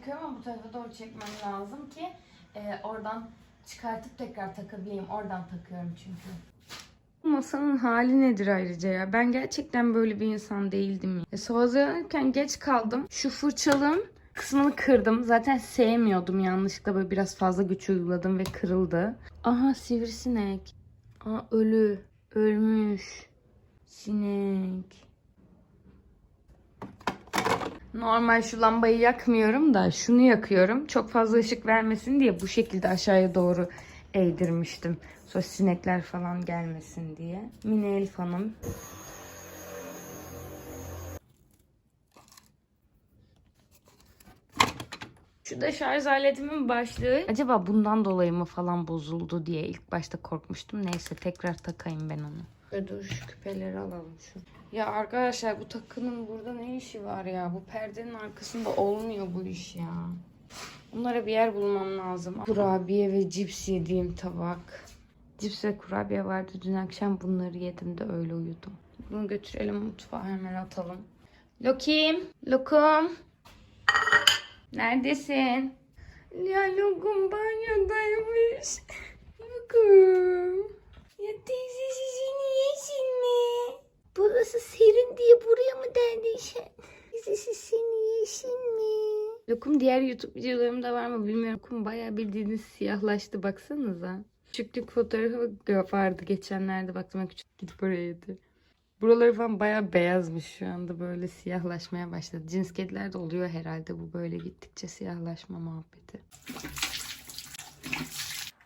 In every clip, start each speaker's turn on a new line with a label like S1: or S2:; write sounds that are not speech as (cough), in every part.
S1: çekiyorum ama bu tarafa doğru çekmem lazım ki e, oradan çıkartıp tekrar takabileyim. Oradan takıyorum çünkü. Bu masanın hali nedir ayrıca ya? Ben gerçekten böyle bir insan değildim. E, Sıvazlanırken geç kaldım. Şu fırçalığın kısmını kırdım. Zaten sevmiyordum yanlışlıkla böyle biraz fazla güç uyguladım ve kırıldı. Aha sivrisinek. Aa ölü. Ölmüş. Sinek. Normal şu lambayı yakmıyorum da şunu yakıyorum. Çok fazla ışık vermesin diye bu şekilde aşağıya doğru eğdirmiştim. Sonra sinekler falan gelmesin diye. Mini Elif Hanım. Şu da şarj aletimin başlığı. Acaba bundan dolayı mı falan bozuldu diye ilk başta korkmuştum. Neyse tekrar takayım ben onu. Ve dur şu küpeleri alalım şu. Ya arkadaşlar bu takının burada ne işi var ya? Bu perdenin arkasında olmuyor bu iş ya. Bunlara bir yer bulmam lazım. Kurabiye ve cips yediğim tabak. Cips ve kurabiye vardı. Dün akşam bunları yedim de öyle uyudum. Bunu götürelim mutfağa hemen atalım. Lokim, Lokum. Neredesin? Ya Lokum banyodaymış. Lokum. Ya teyzesi seni yesin mi? Burası serin diye buraya mı derdiysen? Teyzesi seni yesin mi? Lokum diğer YouTube videolarımda var mı bilmiyorum. Lokum bayağı bildiğiniz siyahlaştı baksanıza. Küçüklük fotoğrafı vardı geçenlerde baktım küçük gidip oraya yedi. Buraları falan bayağı beyazmış şu anda böyle siyahlaşmaya başladı. Cins kediler de oluyor herhalde bu böyle gittikçe siyahlaşma muhabbeti.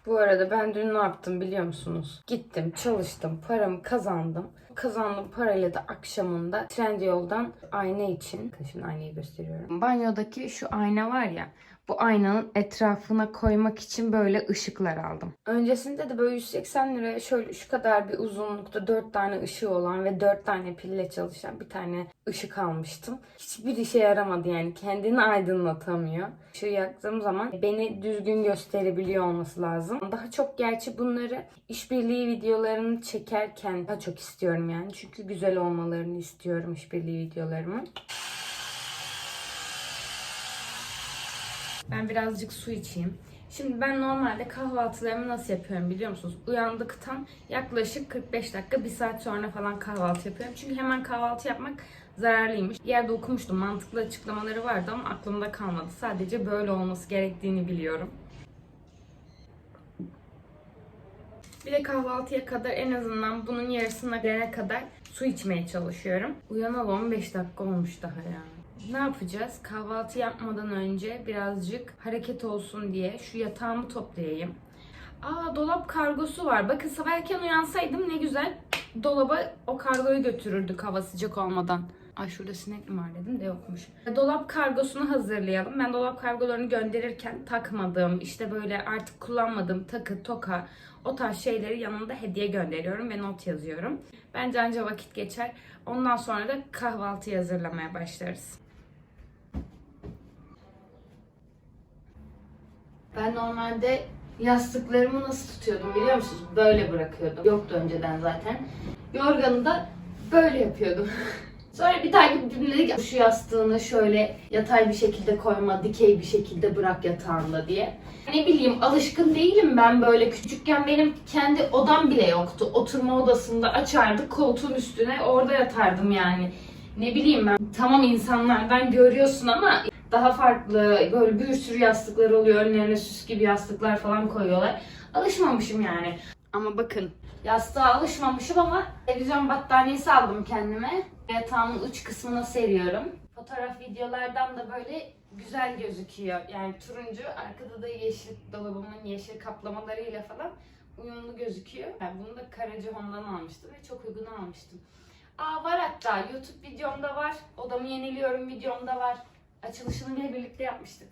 S1: Bu arada ben dün ne yaptım biliyor musunuz? Gittim, çalıştım, paramı kazandım. Kazandığım parayla da akşamında Trendyol'dan ayna için, şimdi aynayı gösteriyorum. Banyodaki şu ayna var ya, bu aynanın etrafına koymak için böyle ışıklar aldım. Öncesinde de böyle 180 liraya şöyle şu kadar bir uzunlukta 4 tane ışığı olan ve 4 tane pille çalışan bir tane ışık almıştım. Hiçbir işe yaramadı yani kendini aydınlatamıyor. Şu yaktığım zaman beni düzgün gösterebiliyor olması lazım. Daha çok gerçi bunları işbirliği videolarını çekerken daha çok istiyorum yani. Çünkü güzel olmalarını istiyorum işbirliği videolarımın. Ben birazcık su içeyim. Şimdi ben normalde kahvaltılarımı nasıl yapıyorum biliyor musunuz? Uyandıktan yaklaşık 45 dakika, 1 saat sonra falan kahvaltı yapıyorum. Çünkü hemen kahvaltı yapmak zararlıymış. Yerde okumuştum. Mantıklı açıklamaları vardı ama aklımda kalmadı. Sadece böyle olması gerektiğini biliyorum. Bir de kahvaltıya kadar en azından bunun yarısına gelene kadar su içmeye çalışıyorum. Uyanalı 15 dakika olmuş daha yani. Ne yapacağız? Kahvaltı yapmadan önce birazcık hareket olsun diye şu yatağımı toplayayım. Aa dolap kargosu var. Bakın sabah erken uyansaydım ne güzel dolaba o kargoyu götürürdük hava sıcak olmadan. Ay şurada sinek mi var dedim de yokmuş. Dolap kargosunu hazırlayalım. Ben dolap kargolarını gönderirken takmadığım, işte böyle artık kullanmadığım takı, toka, o tarz şeyleri yanında hediye gönderiyorum ve not yazıyorum. Bence anca vakit geçer. Ondan sonra da kahvaltı hazırlamaya başlarız. Ben normalde yastıklarımı nasıl tutuyordum biliyor musunuz? Böyle bırakıyordum. Yoktu önceden zaten. Yorganı da böyle yapıyordum. (laughs) Sonra bir takipçim dedi ki şu yastığını şöyle yatay bir şekilde koyma, dikey bir şekilde bırak yatağında diye. Ne bileyim alışkın değilim ben böyle. Küçükken benim kendi odam bile yoktu. Oturma odasında açardık koltuğun üstüne orada yatardım yani. Ne bileyim ben tamam insanlardan görüyorsun ama daha farklı böyle bir sürü yastıklar oluyor. Önlerine süs gibi yastıklar falan koyuyorlar. Alışmamışım yani. Ama bakın yastığa alışmamışım ama televizyon battaniyesi aldım kendime. Yatağımın uç kısmına seriyorum. Fotoğraf videolardan da böyle güzel gözüküyor. Yani turuncu, arkada da yeşil dolabımın yeşil kaplamalarıyla falan uyumlu gözüküyor. Yani bunu da Karacahome'dan almıştım ve çok uygun almıştım. Aa var hatta YouTube videomda var. Odamı yeniliyorum videomda var. Açılışını bile birlikte yapmıştık.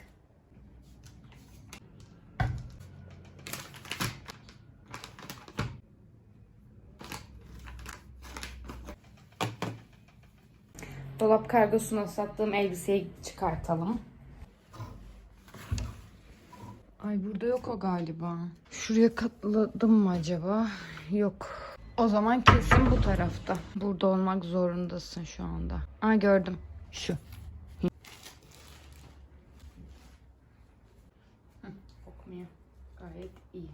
S1: Dolap kargosuna sattığım elbiseyi çıkartalım. Ay burada yok o galiba. Şuraya katladım mı acaba? Yok. O zaman kesin bu tarafta. Burada olmak zorundasın şu anda. Aa gördüm. Şu. Hı, Kokmuyor. Gayet iyi.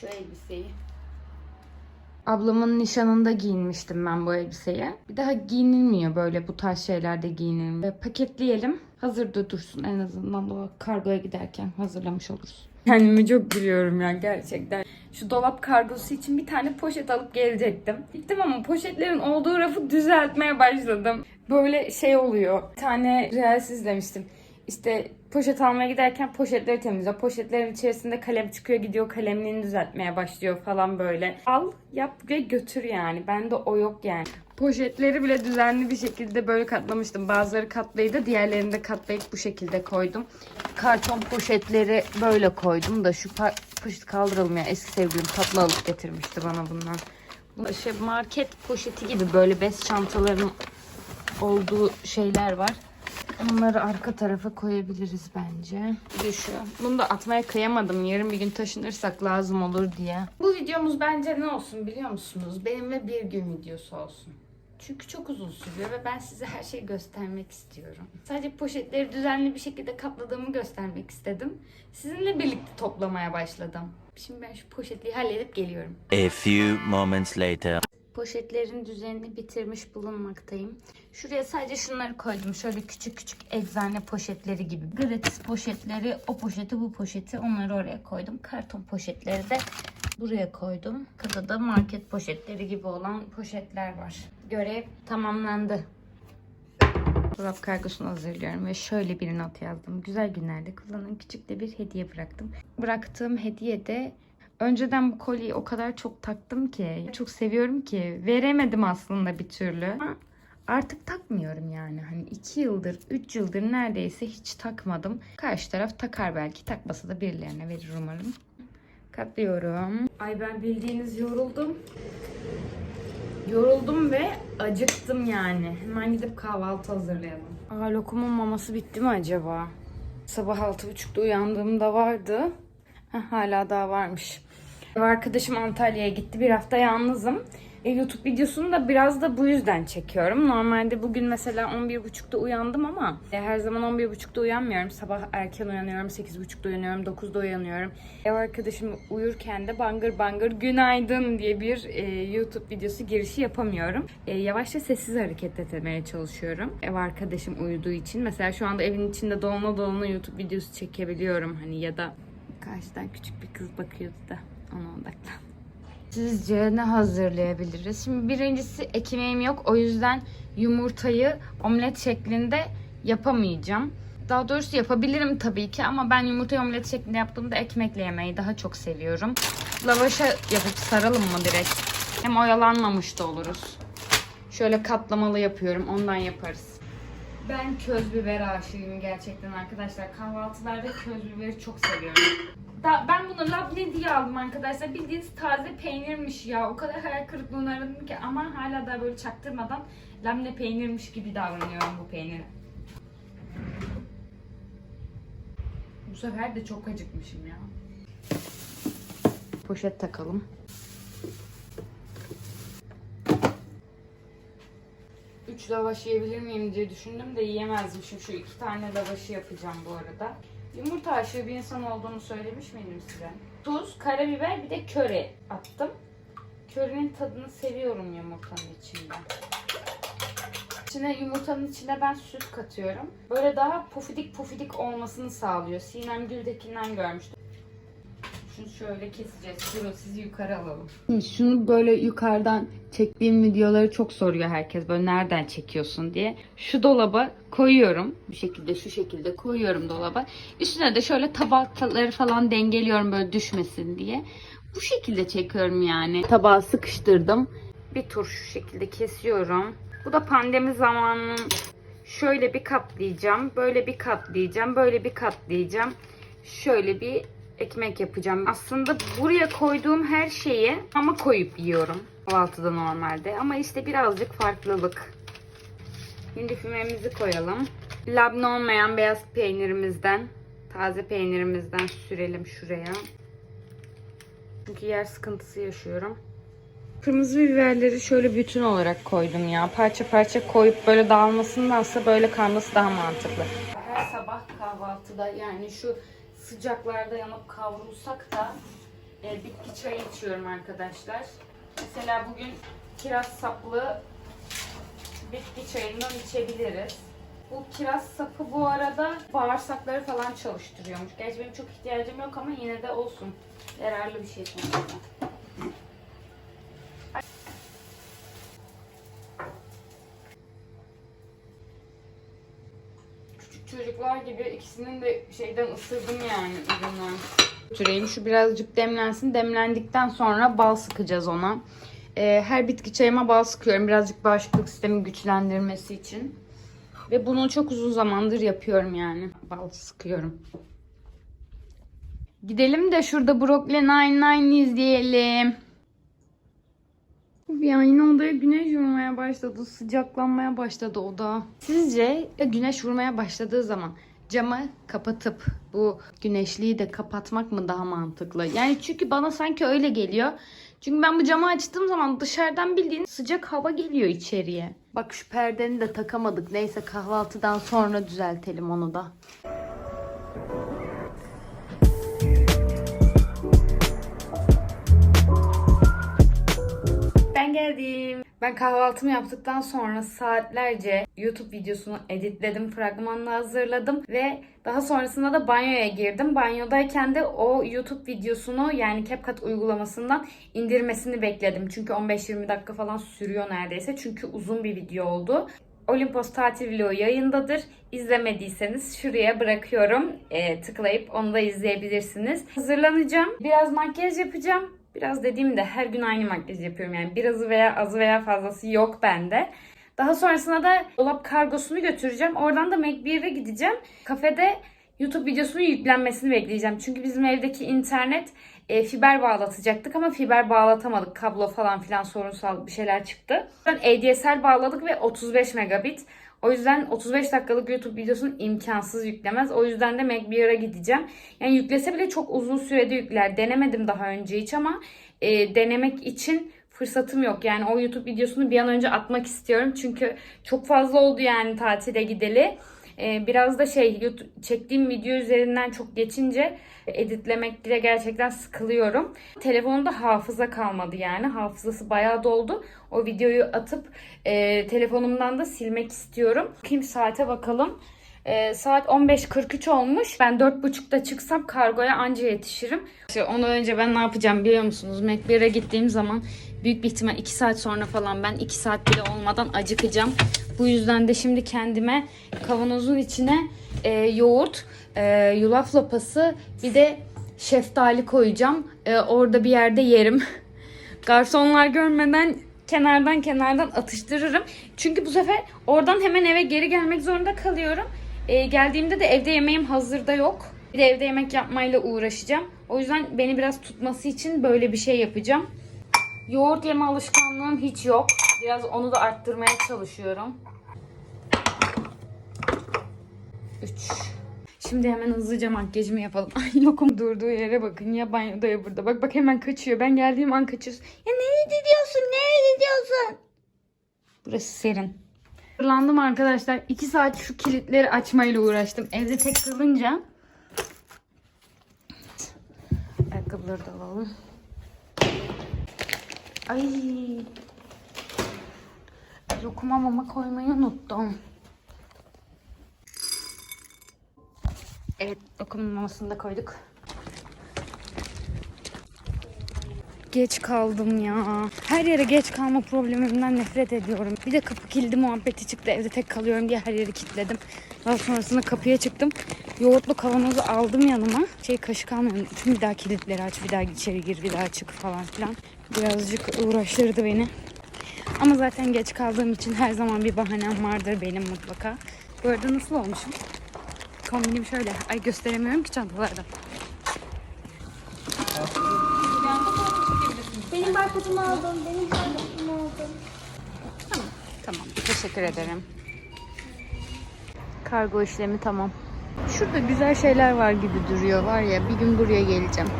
S1: Şu elbiseyi. Ablamın nişanında giyinmiştim ben bu elbiseyi. Bir daha giyinilmiyor böyle bu tarz şeylerde giyinilmiyor. Paketleyelim. Hazırda dursun en azından o kargoya giderken hazırlamış oluruz. Kendimi çok gülüyorum ya gerçekten. Şu dolap kargosu için bir tane poşet alıp gelecektim. Gittim ama poşetlerin olduğu rafı düzeltmeye başladım. Böyle şey oluyor. Bir tane reels izlemiştim. İşte poşet almaya giderken poşetleri temizliyor. Poşetlerin içerisinde kalem çıkıyor gidiyor kalemliğini düzeltmeye başlıyor falan böyle. Al yap ve götür yani. Bende o yok yani. Poşetleri bile düzenli bir şekilde böyle katlamıştım. Bazıları katlıydı diğerlerini de katlayıp bu şekilde koydum. Karton poşetleri böyle koydum da şu poşet kaldıralım ya. Eski sevgilim tatlı alıp getirmişti bana bundan. Bu şey market poşeti gibi böyle bez çantaların olduğu şeyler var. Onları arka tarafa koyabiliriz bence. Şu. Bunu da atmaya kıyamadım. Yarın bir gün taşınırsak lazım olur diye. Bu videomuz bence ne olsun biliyor musunuz? Benim ve bir gün videosu olsun. Çünkü çok uzun sürüyor ve ben size her şeyi göstermek istiyorum. Sadece poşetleri düzenli bir şekilde katladığımı göstermek istedim. Sizinle birlikte toplamaya başladım. Şimdi ben şu poşetliği halledip geliyorum.
S2: A few moments later.
S1: Poşetlerin düzenini bitirmiş bulunmaktayım. Şuraya sadece şunları koydum. Şöyle küçük küçük eczane poşetleri gibi. Gratis poşetleri, o poşeti, bu poşeti onları oraya koydum. Karton poşetleri de buraya koydum. Kısa da market poşetleri gibi olan poşetler var. Görev tamamlandı. Dolap kargosunu hazırlıyorum ve şöyle bir not yazdım. Güzel günlerde kullanın küçük de bir hediye bıraktım. Bıraktığım hediye de önceden bu kolyeyi o kadar çok taktım ki çok seviyorum ki veremedim aslında bir türlü. Ama artık takmıyorum yani. Hani 2 yıldır, 3 yıldır neredeyse hiç takmadım. Karşı taraf takar belki. Takmasa da birilerine verir umarım. Katlıyorum. Ay ben bildiğiniz yoruldum. Yoruldum ve acıktım yani. Hemen gidip kahvaltı hazırlayalım. Aa lokumun maması bitti mi acaba? Sabah 6.30'da uyandığımda vardı. Heh, hala daha varmış. Ev arkadaşım Antalya'ya gitti. Bir hafta yalnızım. E, YouTube videosunu da biraz da bu yüzden çekiyorum. Normalde bugün mesela 11.30'da uyandım ama e, her zaman 11.30'da uyanmıyorum. Sabah erken uyanıyorum, 8.30'da uyanıyorum, 9'da uyanıyorum. Ev arkadaşım uyurken de bangır bangır günaydın diye bir e, YouTube videosu girişi yapamıyorum. E, yavaşça sessiz hareket etmeye çalışıyorum. Ev arkadaşım uyuduğu için. Mesela şu anda evin içinde dolana dolana YouTube videosu çekebiliyorum. Hani ya da karşıdan küçük bir kız bakıyordu da ona odaklan. Sizce ne hazırlayabiliriz? Şimdi birincisi ekmeğim yok. O yüzden yumurtayı omlet şeklinde yapamayacağım. Daha doğrusu yapabilirim tabii ki ama ben yumurtayı omlet şeklinde yaptığımda ekmekle yemeyi daha çok seviyorum. Lavaşa yapıp saralım mı direkt? Hem oyalanmamış da oluruz. Şöyle katlamalı yapıyorum. Ondan yaparız. Ben köz biber aşığıyım gerçekten arkadaşlar. Kahvaltılarda köz biberi çok seviyorum. Da, ben bunu labne diye aldım arkadaşlar. Bildiğiniz taze peynirmiş ya. O kadar hayal kırıklığına aradım ki ama hala da böyle çaktırmadan labne peynirmiş gibi davranıyorum bu peynire. Bu sefer de çok acıkmışım ya. Poşet takalım. Üç lavaş yiyebilir miyim diye düşündüm de yiyemezmişim. Şu iki tane lavaşı yapacağım bu arada. Yumurta aşığı bir insan olduğunu söylemiş miydim size? Tuz, karabiber bir de köre attım. Körenin tadını seviyorum yumurtanın içinde. İçine yumurtanın içine ben süt katıyorum. Böyle daha pufidik pufidik olmasını sağlıyor. Sinem Gül'dekinden görmüştüm. Şunu şöyle keseceğiz. Durun sizi yukarı alalım. Şunu böyle yukarıdan çektiğim videoları çok soruyor herkes. Böyle nereden çekiyorsun diye. Şu dolaba koyuyorum. Bu şekilde şu şekilde koyuyorum dolaba. Üstüne de şöyle tabakları falan dengeliyorum böyle düşmesin diye. Bu şekilde çekiyorum yani. Tabağı sıkıştırdım. Bir tur şu şekilde kesiyorum. Bu da pandemi zamanının şöyle bir katlayacağım. Böyle bir katlayacağım. Böyle bir katlayacağım. Şöyle bir ekmek yapacağım. Aslında buraya koyduğum her şeyi ama koyup yiyorum. Kahvaltıda normalde. Ama işte birazcık farklılık. Şimdi fümemizi koyalım. Labne olmayan beyaz peynirimizden, taze peynirimizden sürelim şuraya. Çünkü yer sıkıntısı yaşıyorum. Kırmızı biberleri şöyle bütün olarak koydum ya. Parça parça koyup böyle dağılmasındansa böyle kalması daha mantıklı. Her sabah kahvaltıda yani şu sıcaklarda yanıp kavrulsak da e, bitki çayı içiyorum arkadaşlar. Mesela bugün kiraz saplı bitki çayından içebiliriz. Bu kiraz sapı bu arada bağırsakları falan çalıştırıyormuş. Gerçi benim çok ihtiyacım yok ama yine de olsun. Yararlı bir şey sonuçta. Küçük çocuklar gibi ikisinin de şeyden ısırdım yani üründen. Süreyim şu birazcık demlensin. Demlendikten sonra bal sıkacağız ona. Ee, her bitki çayıma bal sıkıyorum. Birazcık bağışıklık sistemi güçlendirmesi için. Ve bunu çok uzun zamandır yapıyorum yani. Bal sıkıyorum. Gidelim de şurada Brooklyn Nine-Nine izleyelim. Yine odaya güneş vurmaya başladı. Sıcaklanmaya başladı oda. Sizce güneş vurmaya başladığı zaman camı kapatıp bu güneşliği de kapatmak mı daha mantıklı? Yani çünkü bana sanki öyle geliyor. Çünkü ben bu camı açtığım zaman dışarıdan bildiğin sıcak hava geliyor içeriye. Bak şu perdeni de takamadık. Neyse kahvaltıdan sonra düzeltelim onu da. Ben geldim. Ben kahvaltımı yaptıktan sonra saatlerce YouTube videosunu editledim, fragmanını hazırladım ve daha sonrasında da banyoya girdim. Banyodayken de o YouTube videosunu yani CapCut uygulamasından indirmesini bekledim. Çünkü 15-20 dakika falan sürüyor neredeyse. Çünkü uzun bir video oldu. Olimpos tatil vlogu yayındadır. İzlemediyseniz şuraya bırakıyorum. Ee, tıklayıp onu da izleyebilirsiniz. Hazırlanacağım. Biraz makyaj yapacağım. Biraz dediğimde her gün aynı makyaj yapıyorum. Yani birazı veya azı veya fazlası yok bende. Daha sonrasında da dolap kargosunu götüreceğim. Oradan da McBeer'e gideceğim. Kafede YouTube videosunun yüklenmesini bekleyeceğim. Çünkü bizim evdeki internet e, fiber bağlatacaktık ama fiber bağlatamadık. Kablo falan filan sorunsal bir şeyler çıktı. ADSL bağladık ve 35 megabit. O yüzden 35 dakikalık YouTube videosunu imkansız yüklemez. O yüzden de MacBeer'a gideceğim. Yani yüklese bile çok uzun sürede yükler. Denemedim daha önce hiç ama e, denemek için fırsatım yok. Yani o YouTube videosunu bir an önce atmak istiyorum. Çünkü çok fazla oldu yani tatile gideli. Ee, biraz da şey YouTube, çektiğim video üzerinden çok geçince editlemekle gerçekten sıkılıyorum. Telefonumda hafıza kalmadı yani. Hafızası bayağı doldu. O videoyu atıp e, telefonumdan da silmek istiyorum. Kim saate bakalım. E, saat 15.43 olmuş. Ben 4.30'da çıksam kargoya anca yetişirim. İşte ondan önce ben ne yapacağım biliyor musunuz? McBeer'e gittiğim zaman büyük bir ihtimal 2 saat sonra falan ben 2 saat bile olmadan acıkacağım. Bu yüzden de şimdi kendime kavanozun içine e, yoğurt, e, yulaf lapası bir de şeftali koyacağım. E, orada bir yerde yerim. (laughs) Garsonlar görmeden kenardan kenardan atıştırırım. Çünkü bu sefer oradan hemen eve geri gelmek zorunda kalıyorum. Ee, geldiğimde de evde yemeğim hazırda yok. Bir de evde yemek yapmayla uğraşacağım. O yüzden beni biraz tutması için böyle bir şey yapacağım. Yoğurt yeme alışkanlığım hiç yok. Biraz onu da arttırmaya çalışıyorum. 3. Şimdi hemen hızlıca makyajımı yapalım. (laughs) Ay lokum durduğu yere bakın ya banyoda ya burada. Bak bak hemen kaçıyor. Ben geldiğim an kaçıyorsun. Ya nereye gidiyorsun? Nereye gidiyorsun? Burası serin. Fırlandım arkadaşlar. 2 saat şu kilitleri açmayla uğraştım. Evde tek kalınca. Ayakkabıları da alalım. Ay. Lokuma mama koymayı unuttum. Evet, lokumun mamasını da koyduk. Geç kaldım ya. Her yere geç kalma problemimden nefret ediyorum. Bir de kapı kilidi muhabbeti çıktı. Evde tek kalıyorum diye her yeri kilitledim. Daha sonrasında kapıya çıktım. Yoğurtlu kavanozu aldım yanıma. Şey kaşık almadım. Tüm bir daha kilitleri aç, bir daha içeri gir, bir daha çık falan filan. Birazcık uğraştırdı beni. Ama zaten geç kaldığım için her zaman bir bahanem vardır benim mutlaka. Bu nasıl olmuşum? Kombinim şöyle. Ay gösteremiyorum ki çantalarda.
S3: Benim barkodumu aldım. Benim barkodumu aldım.
S1: Tamam. Tamam. Teşekkür ederim. Kargo işlemi tamam. Şurada güzel şeyler var gibi duruyor. Var ya bir gün buraya geleceğim.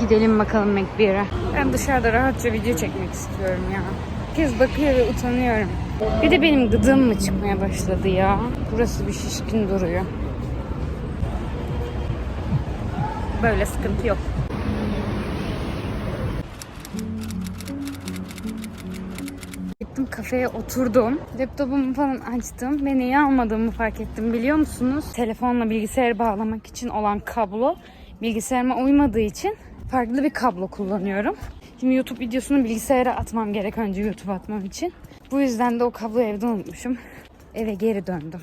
S1: Gidelim bakalım McBeer'e. Ben dışarıda rahatça video çekmek istiyorum ya. Herkes bakıyor ve utanıyorum. Bir de benim gıdığım mı çıkmaya başladı ya? Burası bir şişkin duruyor. Böyle sıkıntı yok. Kafeye oturdum. Laptopumu falan açtım ve neyi almadığımı fark ettim biliyor musunuz? Telefonla bilgisayarı bağlamak için olan kablo bilgisayarıma uymadığı için farklı bir kablo kullanıyorum. Şimdi YouTube videosunu bilgisayara atmam gerek önce YouTube atmam için. Bu yüzden de o kabloyu evde unutmuşum. Eve geri döndüm.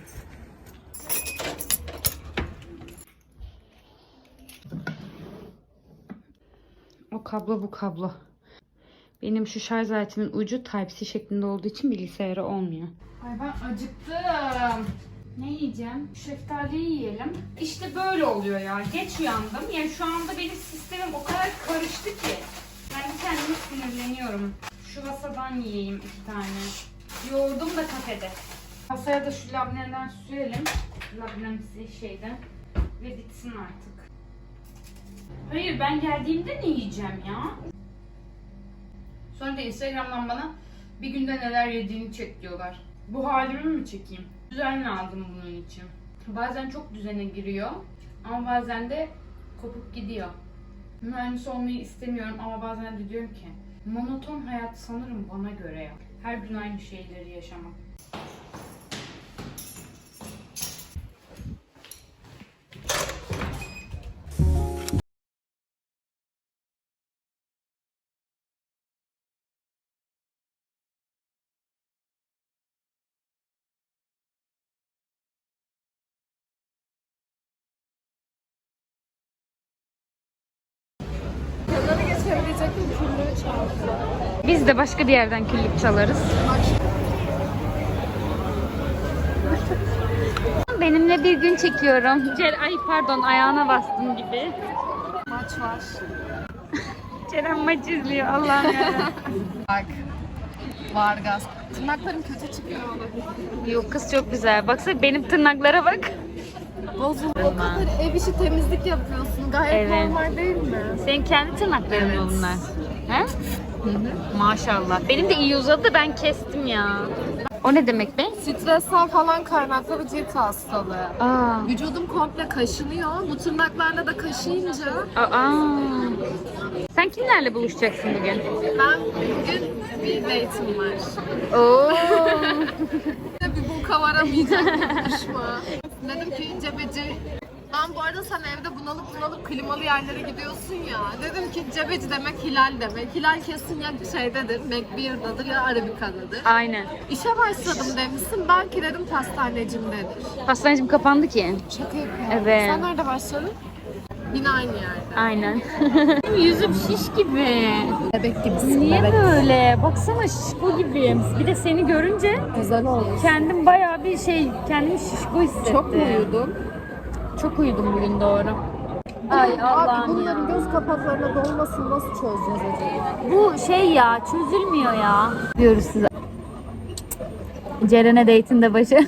S1: O kablo bu kablo. Benim şu şarj aletimin ucu Type-C şeklinde olduğu için bilgisayara olmuyor. Ay ben acıktım. Ne yiyeceğim? Şeftali yiyelim. İşte böyle oluyor ya. Geç uyandım. Yani şu anda benim sistemim o kadar karıştı ki. Ben kendimi sinirleniyorum. Şu vasadan yiyeyim iki tane. Yoğurdum da kafede. Masaya da şu labneden sürelim. Labnemsi şeyden. Ve bitsin artık. Hayır ben geldiğimde ne yiyeceğim ya? Sonra da Instagram'dan bana bir günde neler yediğini çek diyorlar. Bu halimi mi çekeyim? Düzenli aldım bunun için. Bazen çok düzene giriyor ama bazen de kopup gidiyor. Mühendis olmayı istemiyorum ama bazen de diyorum ki monoton hayat sanırım bana göre ya. Her gün aynı şeyleri yaşamak. Biz de başka bir yerden küllük çalarız. Benimle bir gün çekiyorum. Cer Ay pardon ayağına bastım gibi.
S3: Maç var.
S1: Ceren maç izliyor Allah'ım ya. (laughs)
S3: Bak. Vargas. Tırnaklarım kötü çıkıyor.
S1: Yok kız çok güzel. Baksana benim tırnaklara bak.
S3: Bozuldu. O kadar ev işi temizlik yapıyorsun. Gayet
S1: Evet.
S3: normal değil mi?
S1: Senin kendi tırnakların mı bunlar? He? Maşallah. Benim de iyi uzadı ben kestim ya. O ne demek be?
S3: Stresten falan kaynaklı bir cilt hastalığı.
S1: Aa.
S3: Vücudum komple kaşınıyor. Bu tırnaklarla da kaşıyınca
S1: Aa. Sen kimlerle buluşacaksın bugün?
S3: ben bugün bir date'im var.
S1: Oo. (laughs)
S3: bir boka varamayacak konuşma. Dedim ki cebeci ben bu arada sen evde bunalıp bunalıp klimalı yerlere gidiyorsun ya. Dedim ki cebeci demek hilal demek. Hilal kesin ya şeydedir, McBeer'dadır ya Arabica'dadır.
S1: Aynen.
S3: İşe başladım demişsin. Belki dedim pastanecimdedir.
S1: Pastanecim kapandı ki.
S3: Şaka yapıyorum.
S1: Evet.
S3: Sen nerede başladın? Yine aynı yerde.
S1: Aynen. (laughs) Yüzüm şiş gibi.
S3: Bebek gibisin.
S1: Niye böyle? Baksana şişko gibiyim. Bir de seni görünce
S3: Güzel olmuş.
S1: kendim bayağı bir şey, kendimi şişko hissettim.
S3: Çok mu uyudun?
S1: Çok uyudum bugün doğru. Ay
S3: Abi
S1: Allah'ım
S3: bunların
S1: ya.
S3: göz kapaklarına dolmasını nasıl çözeceğiz acaba?
S1: Bu şey ya çözülmüyor ya. Diyoruz size. Ceren'e date'in de başı. (laughs)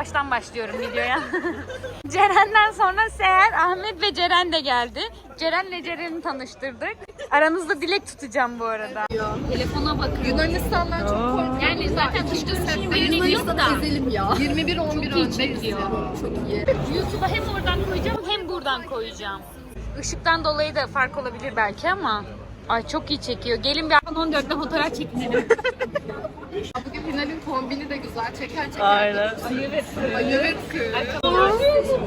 S1: Baştan başlıyorum videoya. (laughs) Ceren'den sonra Seher, Ahmet ve Ceren de geldi. Ceren'le Ceren'i tanıştırdık. Aranızda dilek tutacağım bu arada. Telefona bakın.
S3: Yunanistan'dan çok korkuyorum.
S1: Yani zaten dışkısının birini yok da.
S3: ezelim ya. 21-11
S1: Çok iyi
S3: öndeyiz.
S1: çekiyor.
S3: Çok iyi.
S1: YouTube'a hem oradan koyacağım hem buradan koyacağım. Işıktan dolayı da fark olabilir belki ama Ay çok iyi çekiyor. Gelin bir iPhone 14'te fotoğraf çekinelim. (laughs)
S3: Bugün Hilal'in kombini de güzel. Çeker çeker. Aynen. Ayırt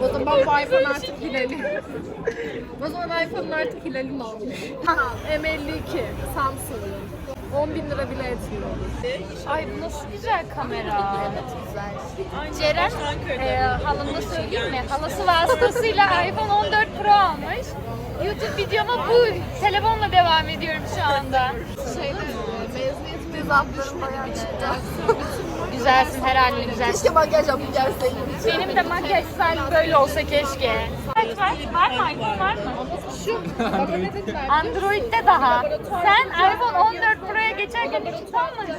S3: O zaman bu iPhone artık Hilal'in. o zaman iPhone'un artık Hilal'in olmuş. M52 Samsung. 10 bin lira bile etmiyor.
S1: Ay bu nasıl güzel kamera. Ceren e, halımda söyleyeyim mi? Halası vasıtasıyla iPhone 14 Pro almış. YouTube videoma bu telefonla devam ediyorum şu anda.
S3: Şeyde mezuniyet mezatlarım bayağı çıktı.
S1: Güzelsin her halin güzel.
S3: Keşke makyaj yapıp gelseydim.
S1: Benim de makyaj stylim böyle olsa keşke. Evet var. Var mı iPhone var mı?
S3: Şu?
S1: Android'de daha. Sen iPhone 14 Pro'ya geçerken hiç olmadın.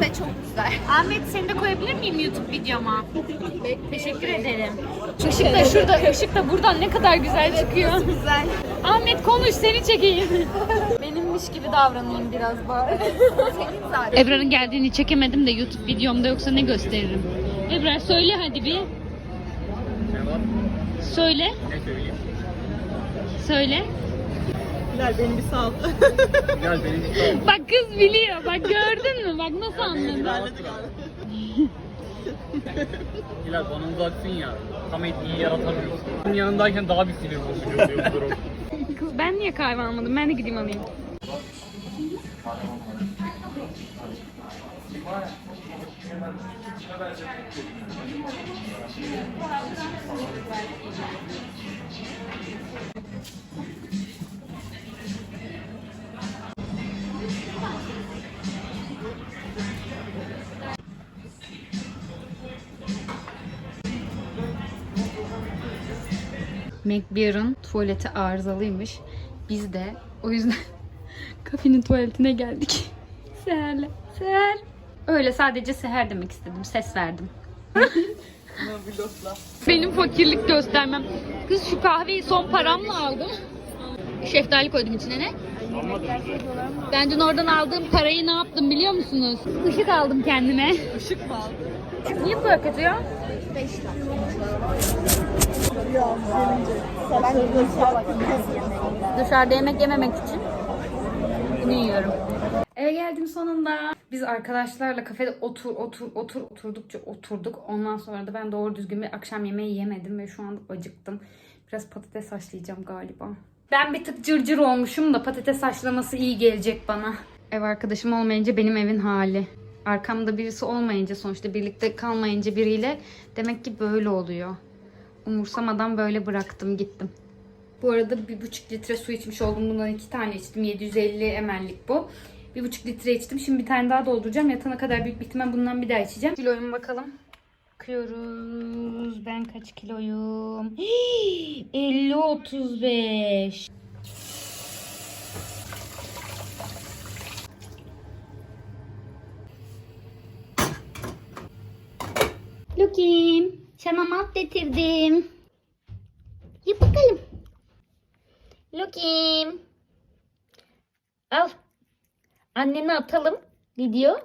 S3: Ve çok güzel.
S1: Ahmet seni de koyabilir miyim YouTube videoma? Teşekkür ederim. Işık da şurada, ışık da buradan ne kadar güzel çıkıyor.
S3: Güzel.
S1: Ahmet konuş seni çekeyim. Benimmiş gibi davranayım biraz bari. (laughs) Ebrar'ın geldiğini çekemedim de YouTube videomda yoksa ne gösteririm? Ebrar söyle hadi bir. Söyle.
S4: Ne söyleyeyim?
S1: Söyle.
S4: Gel beni bir sal. Gel beni bir sal.
S1: Bak kız biliyor. Bak gördün mü? Bak nasıl anladın?
S4: Hilal bana uzaksın ya. Tam etkiyi yaratamıyorsun. Senin yanındayken daha bir sinir bozucu oluyor bu durum.
S1: Kız ben niye kahve almadım? Ben de gideyim alayım. McBeer'ın tuvaleti arızalıymış. Biz de o yüzden kafenin tuvaletine geldik. (laughs) Seher'le. Seher. Öyle sadece Seher demek istedim. Ses verdim. (laughs) Benim fakirlik göstermem. Kız şu kahveyi son paramla aldım. Şeftali koydum içine ne? Ben dün oradan aldığım parayı ne yaptım biliyor musunuz? Işık aldım kendime. Işık mı aldın? Niye bu kötü ya? Dışarıda yemek yememek için bunu yiyorum. Eve geldim sonunda. Biz arkadaşlarla kafede otur otur otur oturdukça oturduk. Ondan sonra da ben doğru düzgün bir akşam yemeği yemedim ve şu anda acıktım. Biraz patates haşlayacağım galiba. Ben bir tık cırcır olmuşum da patates haşlaması iyi gelecek bana. Ev arkadaşım olmayınca benim evin hali. Arkamda birisi olmayınca sonuçta birlikte kalmayınca biriyle demek ki böyle oluyor. Umursamadan böyle bıraktım gittim. Bu arada bir buçuk litre su içmiş oldum. Bundan iki tane içtim. 750 ml'lik bu. Bir buçuk litre içtim. Şimdi bir tane daha dolduracağım. Yatana kadar büyük bir bundan bir daha içeceğim. Kiloyum bakalım. Bakıyoruz. Ben kaç kiloyum? 50 35. Lukim, sana malt getirdim. Yap bakalım. Lukim. Al. Annene atalım video.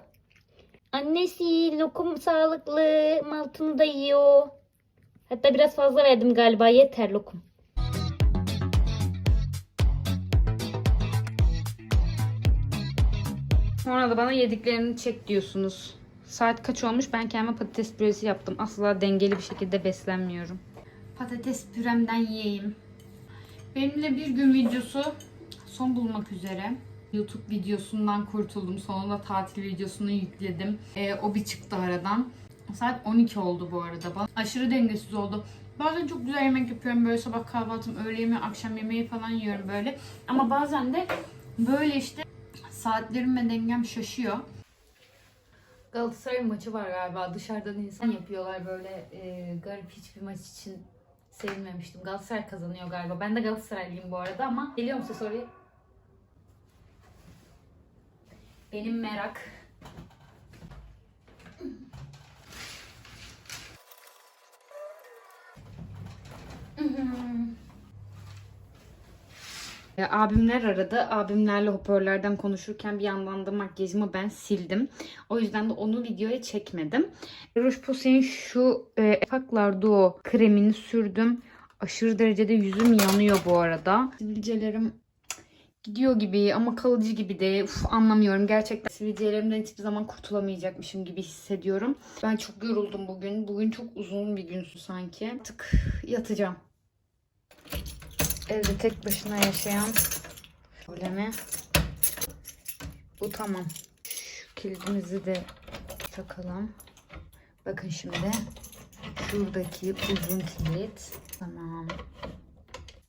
S1: Annesi lokum sağlıklı maltını da yiyor. Hatta biraz fazla verdim galiba yeter lokum. Sonra da bana yediklerini çek diyorsunuz. Saat kaç olmuş? Ben kendime patates püresi yaptım. Asla dengeli bir şekilde beslenmiyorum. Patates püremden yiyeyim. Benimle bir gün videosu son bulmak üzere. YouTube videosundan kurtuldum. Sonunda tatil videosunu yükledim. Ee, o bir çıktı aradan. Saat 12 oldu bu arada. Aşırı dengesiz oldu.
S5: Bazen çok güzel yemek yapıyorum böyle sabah kahvaltım, öğle yemeği, akşam yemeği falan yiyorum böyle. Ama bazen de böyle işte saatlerim ve dengem şaşıyor.
S1: Galatasaray maçı var galiba. Dışarıdan insan yapıyorlar böyle e, garip hiçbir maç için sevinmemiştim. Galatasaray kazanıyor galiba. Ben de Galatasaraylıyım bu arada ama geliyor musun soruyu? Benim merak. Ya, abimler aradı. Abimlerle hoparlörlerden konuşurken bir yandan da makyajımı ben sildim. O yüzden de onu videoya çekmedim. Rouge Posay'in şu e, Effaclar Duo kremini sürdüm. Aşırı derecede yüzüm yanıyor bu arada. Sivilcelerim gidiyor gibi ama kalıcı gibi de Uf, anlamıyorum. Gerçekten sivilcelerimden hiçbir zaman kurtulamayacakmışım gibi hissediyorum. Ben çok yoruldum bugün. Bugün çok uzun bir gün sanki. Artık yatacağım. Evde tek başına yaşayan problemi. Bu tamam. Şu kilidimizi de takalım. Bakın şimdi. Şuradaki uzun kilit. Tamam.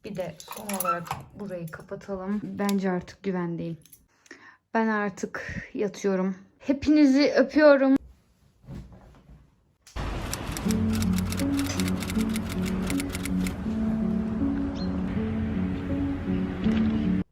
S1: Bir de son olarak burayı kapatalım. Bence artık güvendeyim. Ben artık yatıyorum. Hepinizi öpüyorum.